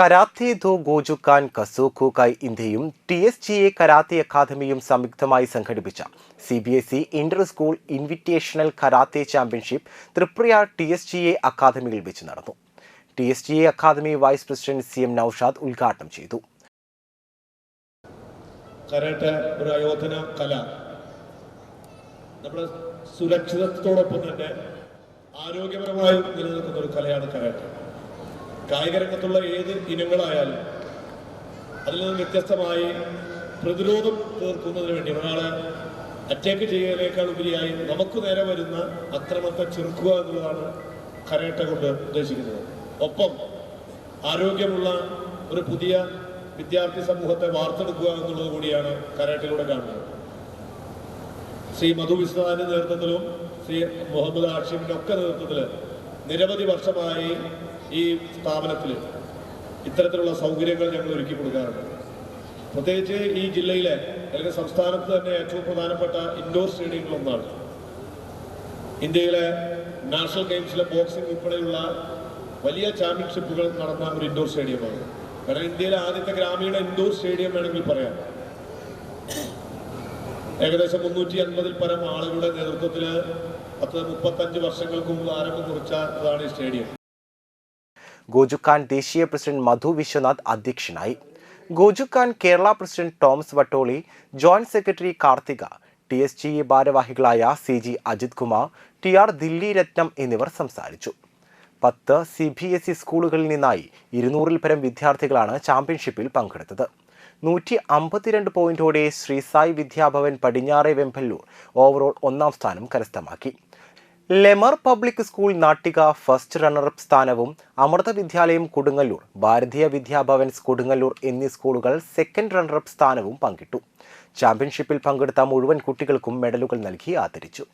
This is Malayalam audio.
കരാത്തെ ദോ ഗോജുക്കാൻ കസോഖുക്കായി ഇന്ത്യയും T S G A karate അക്കാദമിയും സംയുക്തമായി സംഘടിപ്പിച്ച C B S E inter school invitational karate championship Tripura T S G A അക്കാദമിയിൽ വെച്ച് നടന്നു. T S G A academy vice president C M Naushad ഉദ്ഘാടനം ചെയ്തു. കരാട്ട സുരക്ഷിതത്വത്തോടൊപ്പം തന്നെ ആരോഗ്യപരമായി നിലനിൽക്കുന്ന ഒരു കലയാണ് കരാട്ട. കായിക രംഗത്തുള്ള ഏത് ഇനങ്ങളായാലും അതിൽ നിന്ന് വ്യത്യസ്തമായി പ്രതിരോധം തീർക്കുന്നതിന് വേണ്ടി ഒരാളെ അറ്റാക്ക് ചെയ്യുന്നതിനേക്കാൾ ഉപരിയായി നമുക്ക് നേരെ വരുന്ന അക്രമത്തെ ചെറുക്കുക എന്നുള്ളതാണ് കരേട്ട കൊണ്ട് ഉദ്ദേശിക്കുന്നത്. ഒപ്പം ആരോഗ്യമുള്ള ഒരു പുതിയ വിദ്യാർത്ഥി സമൂഹത്തെ വാർത്തെടുക്കുക എന്നുള്ളത് കൂടിയാണ് കരാട്ടയിലൂടെ കാണുന്നത്. ശ്രീ മധു വിശ്വനാഥിന്റെ നേതൃത്വത്തിലും ശ്രീ മുഹമ്മദ് ആഷിമിന്റെ ഒക്കെ നേതൃത്വത്തിൽ നിരവധി വർഷമായി ഈ സ്ഥാപനത്തിൽ ഇത്തരത്തിലുള്ള സൗകര്യങ്ങൾ ഞങ്ങൾ ഒരുക്കി കൊടുക്കാറുണ്ട്. പ്രത്യേകിച്ച് ഈ ജില്ലയിലെ അല്ലെങ്കിൽ സംസ്ഥാനത്ത് തന്നെ ഏറ്റവും പ്രധാനപ്പെട്ട ഇൻഡോർ സ്റ്റേഡിയങ്ങളൊന്നാണ് ഇന്ത്യയിലെ നാഷണൽ ഗെയിംസിലെ ബോക്സിംഗ് ഉൾപ്പെടെയുള്ള വലിയ ചാമ്പ്യൻഷിപ്പുകൾ നടന്ന ഒരു ഇൻഡോർ സ്റ്റേഡിയമാണ്. കാരണം ഇന്ത്യയിലെ ആദ്യത്തെ ഗ്രാമീണ ഇൻഡോർ സ്റ്റേഡിയം വേണമെങ്കിൽ പറയാം. ഏകദേശം മുന്നൂറ്റി അൻപതിൽ പരം ആളുകളുടെ നേതൃത്വത്തിൽ പത്ത് മുപ്പത്തഞ്ച് വർഷങ്ങൾക്ക് മുമ്പ് ആരംഭം കുറിച്ചതാണ് ഈ സ്റ്റേഡിയം. ഗോജുക്കാൻ ദേശീയ പ്രസിഡന്റ് മധു വിശ്വനാഥ് അധ്യക്ഷനായി. Gojukan Kerala president Thomas Vattoli joint secretary Karthika T S G A ഭാരവാഹികളായ C G Ajith Kumar T R Dilli Ratnam എന്നിവർ സംസാരിച്ചു. പത്ത് സി ബി എസ് ഇ സ്കൂളുകളിൽ നിന്നായി ഇരുന്നൂറിൽ പരം വിദ്യാർത്ഥികളാണ് ചാമ്പ്യൻഷിപ്പിൽ പങ്കെടുത്തത്. നൂറ്റി അമ്പത്തിരണ്ട് പോയിന്റോടെ ശ്രീസായി വിദ്യാഭവൻ പടിഞ്ഞാറെ വെമ്പല്ലൂർ ഓവറോൾ ഒന്നാം സ്ഥാനം കരസ്ഥമാക്കി. Lemer public school Nattika first runner up സ്ഥാനവും അമൃത വിദ്യാലയം കൊടുങ്ങല്ലൂർ ഭാരതീയ വിദ്യാഭവൻസ് കൊടുങ്ങല്ലൂർ എന്നീ സ്കൂളുകൾ സെക്കൻഡ് റണ്ണറപ്പ് സ്ഥാനവും പങ്കിട്ടു. ചാമ്പ്യൻഷിപ്പിൽ പങ്കെടുത്ത മുഴുവൻ കുട്ടികൾക്കും മെഡലുകൾ നൽകി ആദരിച്ചു.